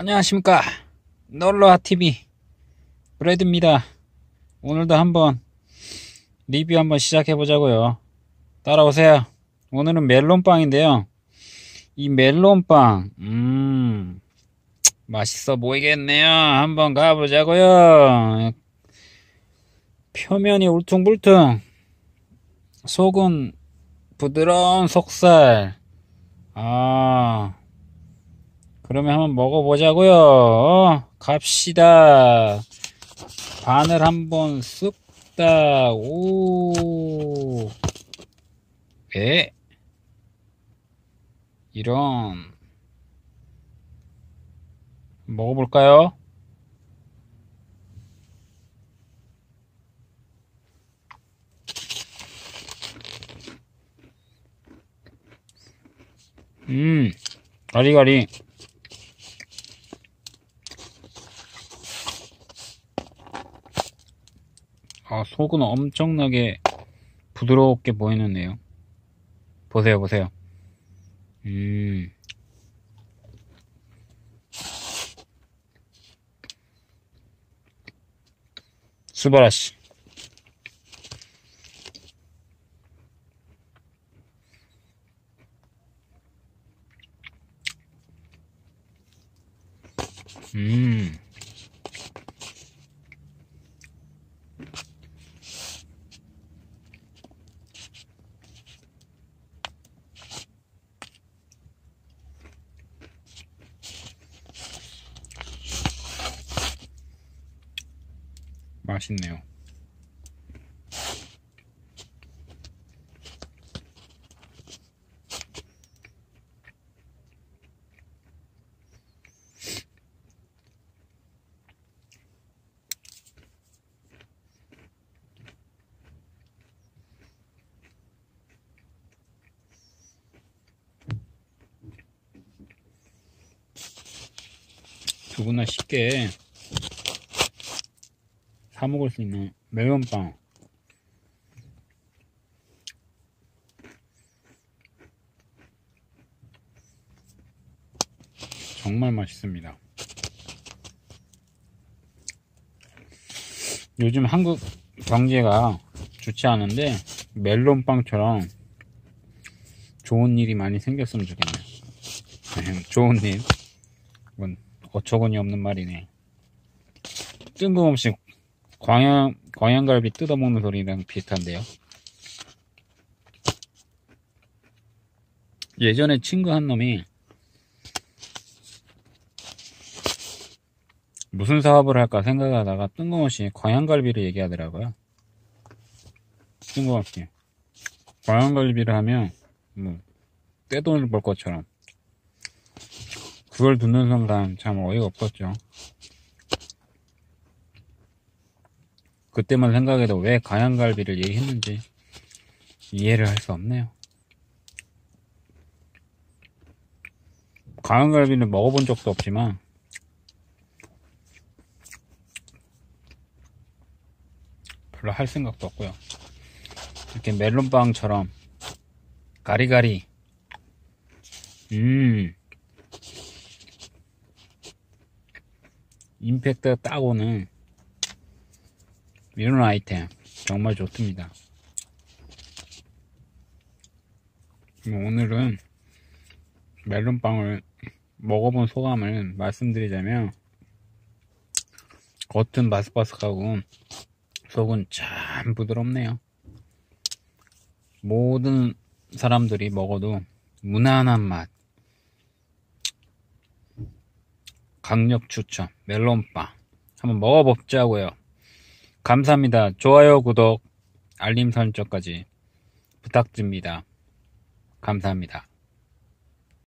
안녕하십니까. 놀러와TV 브레드입니다. 오늘도 한번 리뷰 한번 시작해 보자고요. 따라오세요. 오늘은 멜론빵인데요. 이 멜론빵 음 맛있어 보이겠네요. 한번 가보자고요. 표면이 울퉁불퉁 속은 부드러운 속살. 아 그러면 한번 먹어보자고요. 어, 갑시다. 바늘 한번 쓱다. 오. 에? 이런. 먹어볼까요? 음, 가리가리. 아, 속은 엄청나게 부드럽게 보이는데요. 보세요, 보세요. 음. 수바라시. 음. 맛있네요. 누구나 쉽게 사 먹을 수 있는 매운빵. 정말 맛있습니다. 요즘 한국 경제가 좋지 않은데 멜론빵처럼 좋은 일이 많이 생겼으면 좋겠네요. 좋은 일. 이건 어처구니 없는 말이네. 뜬금없이 광양, 광양갈비 뜯어먹는 소리랑 비슷한데요. 예전에 친구 한 놈이 무슨 사업을 할까 생각하다가 뜬금없이 광양갈비를 얘기하더라고요. 뜬금없이. 광양갈비를 하면, 뭐, 떼돈을 벌 것처럼. 그걸 듣는 순간 참 어이가 없었죠. 그때만 생각해도 왜 가양갈비를 얘기했는지 이해를 할 수 없네요. 가양갈비는 먹어본 적도 없지만 별로 할 생각도 없고요. 이렇게 멜론빵처럼 가리가리 음 임팩트 딱 오는 이런 아이템 정말 좋습니다. 오늘은 멜론빵을 먹어본 소감을 말씀드리자면 겉은 바삭바삭하고 속은 참 부드럽네요. 모든 사람들이 먹어도 무난한 맛 강력 추천 멜론빵 한번 먹어보자고요. 감사합니다. 좋아요, 구독, 알림 설정까지 부탁드립니다. 감사합니다.